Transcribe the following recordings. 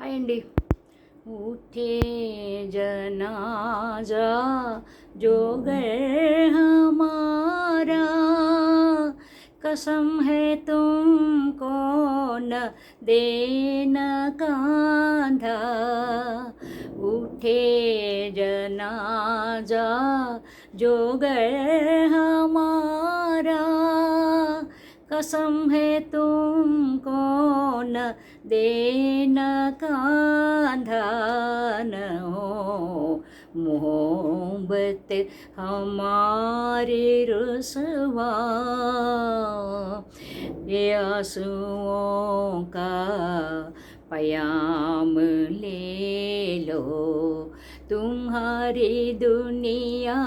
Hi అండి उठे जनाजा जो गए हमारा कसम है तुमको न देना कांधा उठे जनाजा जो गए हमारा कसम है तुमको न देना कांधा न हो मोहब्बत हमारे रसवा। आंसुओं का पयाम ले लो, तुम्हारी दुनिया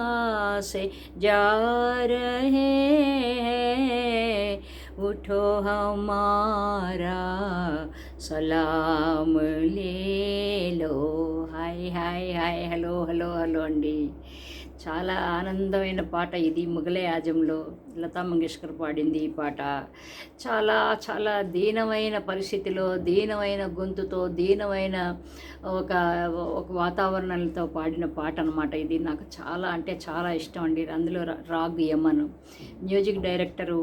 से जा रहे हैं। उठो हमारा సలాం లేలో hi hi hi hello hello hello అండి చాలా ఆనందమైన పాట ఇది ముగలే ఆజంలో లతా మంగేష్కర్ పాడింది ఈ పాట చాలా చాలా దీనమైన పరిస్థితిలో దీనమైన గొంతుతో దీనమైన ఒక ఒక వాతావరణంతో పాడిన పాట అనమాట ఇది నాకు చాలా అంటే చాలా ఇష్టం అండి అందులో రా- రాగ్ యమన్ మ్యూజిక్ డైరెక్టరు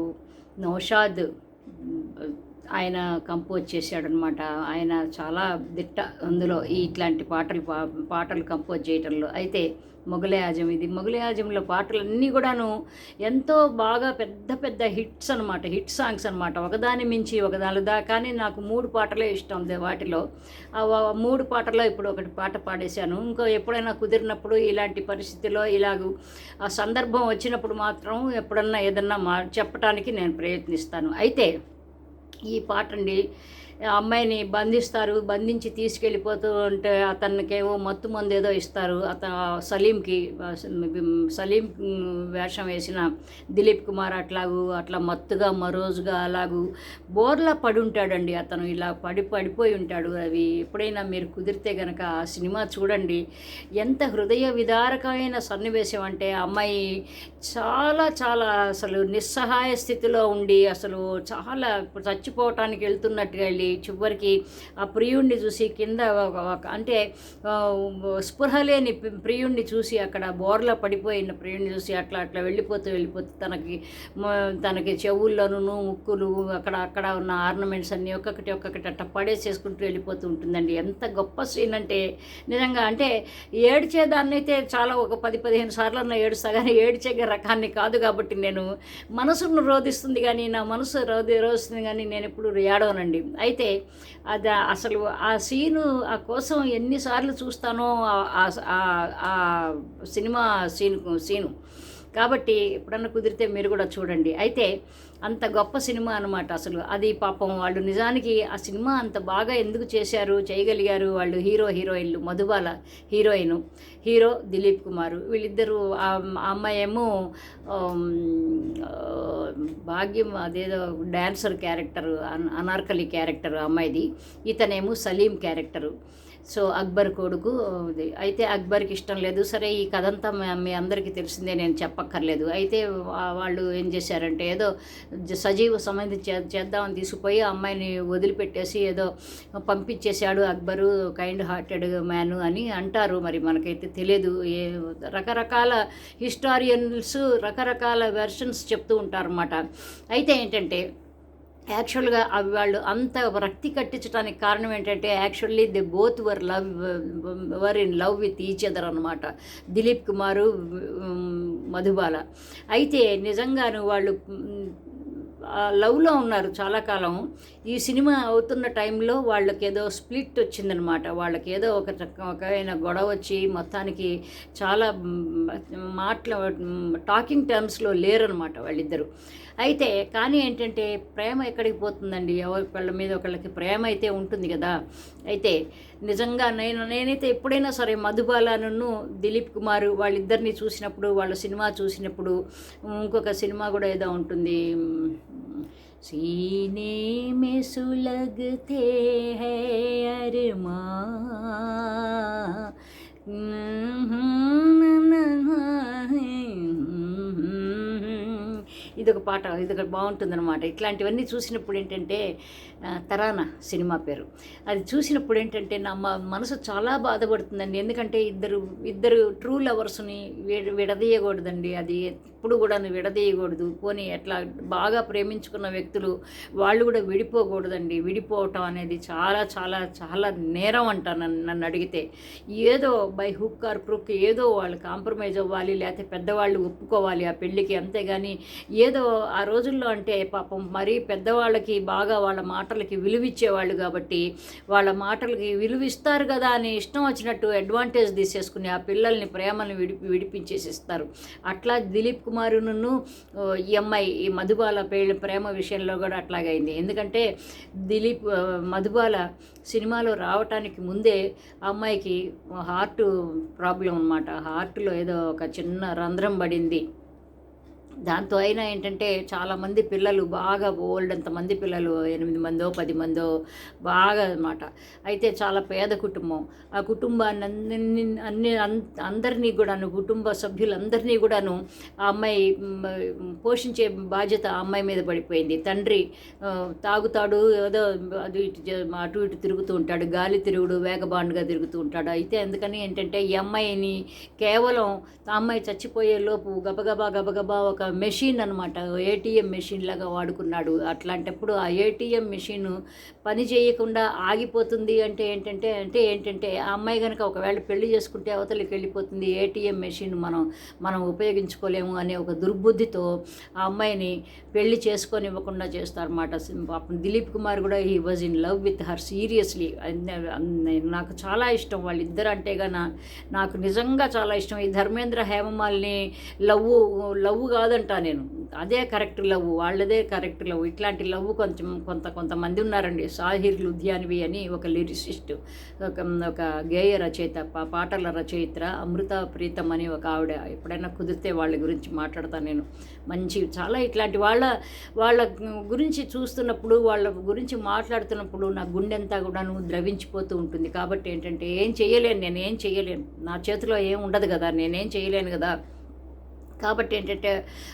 నౌషాద్ ఆయన కంపోజ్ చేశాడనమాట ఆయన చాలా దిట్ట అందులో ఇట్లాంటి పాటలు పా పాటలు కంపోజ్ చేయటంలో. అయితే మొగలే ఆజం ఇది. మొగలే ఆజంలో పాటలన్నీ కూడాను ఎంతో బాగా పెద్ద పెద్ద హిట్స్ అనమాట. హిట్ సాంగ్స్ అనమాట. ఒకదాని మించి ఒకదాని దా కానీ నాకు మూడు పాటలే ఇష్టం వాటిలో. ఆ మూడు పాటలో ఇప్పుడు ఒకటి పాట పాడేశాను. ఇంకో ఎప్పుడైనా కుదిరినప్పుడు ఇలాంటి పరిస్థితిలో ఇలాగ ఆ సందర్భం వచ్చినప్పుడు మాత్రం ఎప్పుడన్నా ఏదన్నా మా చెప్పడానికి నేను ప్రయత్నిస్తాను. అయితే ఈ పాట అండి అమ్మాయిని బంధిస్తారు బంధించి తీసుకెళ్ళిపోతూ ఉంటే అతనికేమో మత్తు మందు ఏదో ఇస్తారు. అతను సలీంకి సలీం వేషం వేసిన దిలీప్ కుమార్ అట్లాగూ అట్లా మత్తుగా మరోజుగా అలాగూ బోర్లా పడి ఉంటాడండి అతను. ఇలా పడి పడిపోయి ఉంటాడు. అవి ఎప్పుడైనా మీరు కుదిరితే గనక ఆ సినిమా చూడండి. ఎంత హృదయ విదారకమైన సన్నివేశం అంటే ఆ అమ్మాయి చాలా చాలా అసలు నిస్సహాయ స్థితిలో ఉండి అసలు చాలా చచ్చిపోవటానికి వెళ్తున్నట్టుగా వెళ్ళి చివరికి ఆ ప్రియుణ్ణి చూసి కింద ఒక- అంటే స్పృహ లేని ప్రియుణ్ణి చూసి అక్కడ బోర్లో పడిపోయిన ప్రియుణ్ణి చూసి అట్లా అట్లా వెళ్ళిపోతూ వెళ్ళిపోతూ తనకి తనకి చెవుల్లోనూ ముక్కులు అక్కడ అక్కడ ఉన్న ఆర్నమెంట్స్ అన్నీ ఒక్కొక్కటి ఒక్కొక్కటి అట్ట పడేసేసుకుంటూ వెళ్ళిపోతూ ఉంటుందండి. ఎంత గొప్ప సీన్ అంటే నిజంగా అంటే ఏడ్చేదాన్నైతే అయితే చాలా ఒక పది పదిహేను సార్లు ఏడుస్తా కానీ ఏడ్చే రకాన్ని కాదు కాబట్టి నేను మనసును రోధిస్తుంది కానీ నా మనసు రోధి రోధిస్తుంది కానీ నేను ఎప్పుడు ఏడవనండి. అయితే అది అసలు ఆ సీను ఆ కోసం ఎన్నిసార్లు చూస్తానో ఆ- ఆ- ఆ సినిమా సీన్ సీను. కాబట్టి ఎప్పుడన్నా కుదిరితే మీరు కూడా చూడండి. అయితే అంత గొప్ప సినిమా అనమాట అసలు. అది పాపం వాళ్ళు నిజానికి ఆ సినిమా అంత బాగా ఎందుకు చేశారు చేయగలిగారు వాళ్ళు హీరో హీరోయిన్లు? Madhubala heroine hero Dilip Kumar. వీళ్ళిద్దరూ ఆ అమ్మాయి ఏమో భాగ్యం అదేదో డ్యాన్సర్ క్యారెక్టర్ అన్ అనార్కలి క్యారెక్టర్ అమ్మాయిది. ఇతనేమో సలీం క్యారెక్టరు. సో అక్బర్ కొడుకు ఇది. అయితే అక్బర్కి ఇష్టం లేదు. సరే ఈ కథ అంతా మీ- అందరికీ తెలిసిందే నేను చెప్పక్కర్లేదు. అయితే వాళ్ళు ఏం చేశారంటే ఏదో సజీవ సమాధి చే చేద్దామని తీసుకుపోయి ఆ అమ్మాయిని వదిలిపెట్టేసి ఏదో పంపించేశాడు అక్బరు కైండ్ హార్టెడ్ మ్యాన్ అని అంటారు. మరి మనకైతే తెలియదు ఏ రకరకాల హిస్టారియన్స్ రకరకాల వెర్షన్స్ చెప్తూ ఉంటారన్నమాట. అయితే ఏంటంటే యాక్చువల్గా అవి వాళ్ళు అంత రక్తి కట్టించడానికి కారణం ఏంటంటే actually they both were love were in love with each other అనమాట దిలీప్ కుమారు మధుబాల. అయితే నిజంగాను వాళ్ళు లవ్లో ఉన్నారు చాలా కాలం ఈ సినిమా అవుతున్న టైంలో వాళ్ళకి ఏదో స్ప్లిట్ వచ్చిందనమాట. వాళ్ళకి ఏదో ఒక రకమైన గొడవ వచ్చి మొత్తానికి చాలా మాట్లా మాటల టాకింగ్ టర్మ్స్లో లేరనమాట వాళ్ళిద్దరు. అయితే కానీ ఏంటంటే ప్రేమ ఎక్కడికి పోతుందండి? ఎవరి వాళ్ళ మీద ఒకళ్ళకి ప్రేమ అయితే ఉంటుంది కదా? అయితే నిజంగా నేను నేనైతే ఎప్పుడైనా సరే మధుబాలను దిలీప్ కుమార్ వాళ్ళిద్దరిని చూసినప్పుడు వాళ్ళ సినిమా చూసినప్పుడు ఇంకొక సినిమా కూడా ఏదో ఉంటుంది. सीने में सुलगते हैं अरमा ఇదొక పాట ఇదొక బాగుంటుందన్నమాట ఇట్లాంటివన్నీ చూసినప్పుడు ఏంటంటే ఆ, తరానా సినిమా పేరు అది చూసినప్పుడు ఏంటంటే నా మ- మనసు చాలా బాధపడుతుందండి ఎందుకంటే ఇద్దరు ఇద్దరు ట్రూ లవర్స్ని విడ విడదీయకూడదండి అది ఎప్పుడు కూడా విడదీయకూడదు. పోనీ ఎట్లా బాగా ప్రేమించుకున్న వ్యక్తులు వాళ్ళు కూడా విడిపోకూడదండి. విడిపోవటం అనేది చాలా చాలా చాలా నేరం అంట నన్ను నన్ను అడిగితే. ఏదో బై హుక్ ఆర్ క్రుక్ ఏదో వాళ్ళు కాంప్రమైజ్ అవ్వాలి లేకపోతే పెద్దవాళ్ళు ఒప్పుకోవాలి ఆ పెళ్ళికి అంతేగాని ఏదో ఆ రోజుల్లో అంటే పాపం మరీ పెద్దవాళ్ళకి బాగా వాళ్ళ మాటలకి విలువిచ్చేవాళ్ళు కాబట్టి వాళ్ళ మాటలకి విలువిస్తారు కదా అని ఇష్టం వచ్చినట్టు అడ్వాంటేజ్ తీసేసుకుని ఆ పిల్లల్ని ప్రేమను విడి విడిపించేసిస్తారు. అట్లా దిలీప్ కుమారును ఈ అమ్మాయి ఈ మధుబాల పేళ్ళ ప్రేమ విషయంలో కూడా అట్లాగైంది. ఎందుకంటే దిలీప్ మధుబాల సినిమాలో రావటానికి ముందే ఆ అమ్మాయికి హార్ట్ ప్రాబ్లం అనమాట హార్ట్లో ఏదో ఒక చిన్న రంధ్రం పడింది. దాంతో అయినా ఏంటంటే చాలామంది పిల్లలు బాగా ఓల్డ్ అంతమంది పిల్లలు ఎనిమిది మందో పది మందో బాగా అన్నమాట. అయితే చాలా పేద కుటుంబం. ఆ కుటుంబాన్ని అన్ని అన్ని అందరినీ కూడాను కుటుంబ సభ్యులందరినీ కూడాను ఆ అమ్మాయి పోషించే బాధ్యత ఆ అమ్మాయి మీద పడిపోయింది. తండ్రి తాగుతాడు ఏదో అటు ఇటు అటు ఇటు తిరుగుతూ ఉంటాడు గాలి తిరుగుడు వేగబాండ్గా తిరుగుతూ ఉంటాడు. అయితే అందుకని ఏంటంటే ఈ అమ్మాయిని కేవలం ఆ అమ్మాయి చచ్చిపోయే లోపు గబగబా గబగబా ఒక మెషిన్ అనమాట ఏటీఎం మెషిన్ లాగా వాడుకున్నాడు. అట్లాంటప్పుడు ఆ ఏటీఎం మెషిన్ పని చేయకుండా ఆగిపోతుంది అంటే ఏంటంటే అంటే ఏంటంటే ఆ అమ్మాయి కనుక ఒకవేళ పెళ్ళి చేసుకుంటే అవతలికి వెళ్ళిపోతుంది. ఏటీఎం మెషిన్ మనం మనం ఉపయోగించుకోలేము అనే ఒక దుర్బుద్ధితో ఆ అమ్మాయిని పెళ్ళి చేసుకొని ఇవ్వకుండా చేస్తారన్నమాట. పాపం దిలీప్ కుమార్ కూడా he was in love with her seriously. నాకు చాలా ఇష్టం వాళ్ళిద్దరు అంటే గన నాకు నిజంగా చాలా ఇష్టం. ఈ ధర్మేంద్ర హేమమాలిని లవ్ లవ్ కాదంటా నేను. అదే కరెక్ట్ లవ్ వాళ్ళదే కరెక్ట్ లవ్. ఇట్లాంటి లవ్ కొంచెం కొంత కొంతమంది ఉన్నారండి. సాహిర్ లుధియాన్వి అని ఒక లిరిసిస్ట్ ఒక ఒక గేయ రచయిత పా- పాటల రచయిత అమృత ప్రీతం అని ఒక ఆవిడ. ఎప్పుడైనా కుదిరితే వాళ్ళ గురించి మాట్లాడతాను నేను. మంచి చాలా ఇట్లాంటి వాళ్ళ వాళ్ళ గురించి చూస్తున్నప్పుడు వాళ్ళ గురించి మాట్లాడుతున్నప్పుడు నా గుండెంతా కూడాను ద్రవించిపోతూ ఉంటుంది. కాబట్టి ఏంటంటే ఏం చేయలేను నేను ఏం చేయలేను. నా చేతిలో ఏం ఉండదు కదా నేనేం చేయలేను కదా. కాబట్టి ఏంటంటే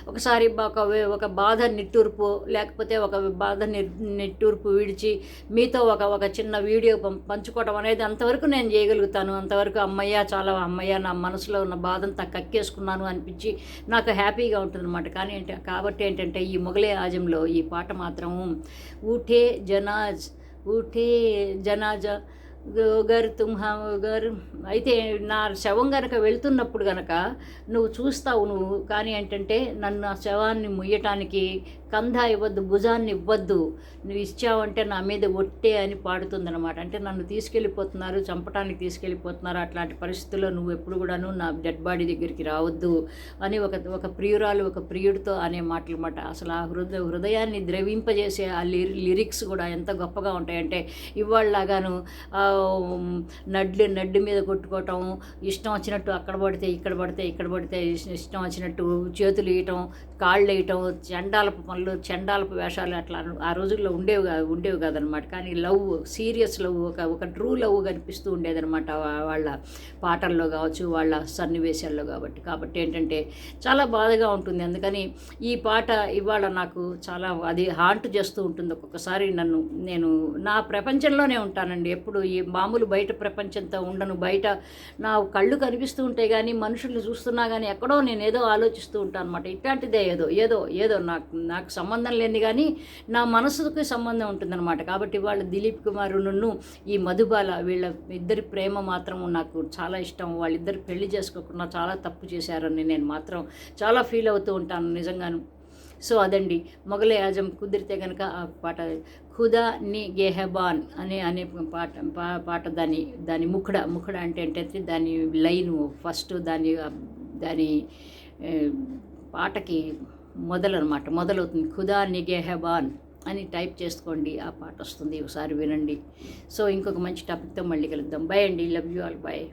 ఒకసారి ఒక ఒక బాధ నిట్టూర్పు లేకపోతే ఒక బాధ ని నిట్టూర్పు విడిచి మీతో ఒక ఒక చిన్న వీడియో పం- పంచుకోవడం అనేది అంతవరకు నేను చేయగలుగుతాను. అంతవరకు అమ్మయ్య చాలా అమ్మయ్య నా మనసులో ఉన్న బాధంతా కక్కేసుకున్నాను అనిపించి నాకు హ్యాపీగా ఉంటుందన్నమాట. కానీ ఏంటి కాబట్టి ఏంటంటే ఈ మొగలే ఆజంలో ఈ పాట మాత్రం ఊఠే జనాజ్ ఊఠే జనాజా గర్ తుమ్హా గర్. అయితే నా శవం గనక వెళ్తున్నప్పుడు గనక నువ్వు చూస్తావు నువ్వు. కానీ ఏంటంటే నన్ను ఆ శవాన్ని ముయ్యటానికి కంధ ఇవ్వద్దు భుజాన్ని ఇవ్వద్దు. నువ్వు ఇచ్చావంటే నా మీద ఒట్టే అని పాడుతుందనమాట అంటే నన్ను తీసుకెళ్ళిపోతున్నారు చంపటానికి తీసుకెళ్ళిపోతున్నారు. అట్లాంటి పరిస్థితుల్లో నువ్వు ఎప్పుడు కూడాను నా డెడ్ బాడీ దగ్గరికి రావద్దు అని ఒక ఒక ప్రియురాలు ఒక ప్రియుడితో అనే మాటలు అసలు ఆ హృదయ హృదయాన్ని ద్రవింపజేసే ఆ లిరి లిరిక్స్ కూడా ఎంత గొప్పగా ఉంటాయంటే ఇవాళలాగాను నడ్లు నడ్డు మీద కొట్టుకోవటం ఇష్టం వచ్చినట్టు అక్కడ పడితే ఇక్కడ పడితే ఇక్కడ పడితే ఇష్టం వచ్చినట్టు చేతులు వేయటం కాళ్ళు వేయటం చెండాలపు పనులు చెండాలపు వేషాలు అట్లా ఆ రోజుల్లో ఉండేవి కాదు ఉండేవి కాదనమాట కానీ లవ్ సీరియస్ లవ్ ఒక ఒక ట్రూ లవ్ కనిపిస్తూ ఉండేదనమాట వాళ్ళ పాటల్లో కావచ్చు వాళ్ళ సన్నివేశాల్లో కాబట్టి. కాబట్టి ఏంటంటే చాలా బాధగా ఉంటుంది. అందుకని ఈ పాట ఇవాళ నాకు చాలా అది హాంట్ చేస్తూ ఉంటుంది. ఒక్కొక్కసారి నన్ను నేను నా ప్రపంచంలోనే ఉంటానండి. ఎప్పుడు ఈ మామూలు బయట ప్రపంచంతో ఉండను. బయట నా కళ్ళు కనిపిస్తూ ఉంటాయి కానీ మనుషుల్ని చూస్తున్నా కానీ ఎక్కడో నేను ఏదో ఆలోచిస్తూ ఉంటాను అనమాట ఇట్లాంటిదే ఏదో ఏదో ఏదో నాకు నాకు సంబంధం లేని కానీ నా మనసుకి సంబంధం ఉంటుందన్నమాట. కాబట్టి వాళ్ళు దిలీప్ కుమార్ నన్ను ఈ మధుబాల వీళ్ళ ఇద్దరి ప్రేమ మాత్రం నాకు చాలా ఇష్టం. వాళ్ళిద్దరు పెళ్ళి చేసుకోకుండా చాలా తప్పు చేశారని నేను మాత్రం చాలా ఫీల్ అవుతూ ఉంటాను నిజంగాను. సో అదండి. మొగలే ఆజం కుదిరితే కనుక ఆ పాట ఖుదా ని గెహబాన్ అనే అనే పాట పా- పాట దాని దాని ముఖడ ముఖడ అంటే ఏంటంటే దాని లైను ఫస్ట్ దాని దాని పాటకి మొదలనమాట. మొదలవుతుంది ఖుదా నిగెహబాన్ అని టైప్ చేసుకోండి ఆ పాట వస్తుంది. ఒకసారి వినండి. సో ఇంకొక మంచి టాపిక్తో మళ్ళీ కలుద్దాం. బై అండి. Love you all. బై.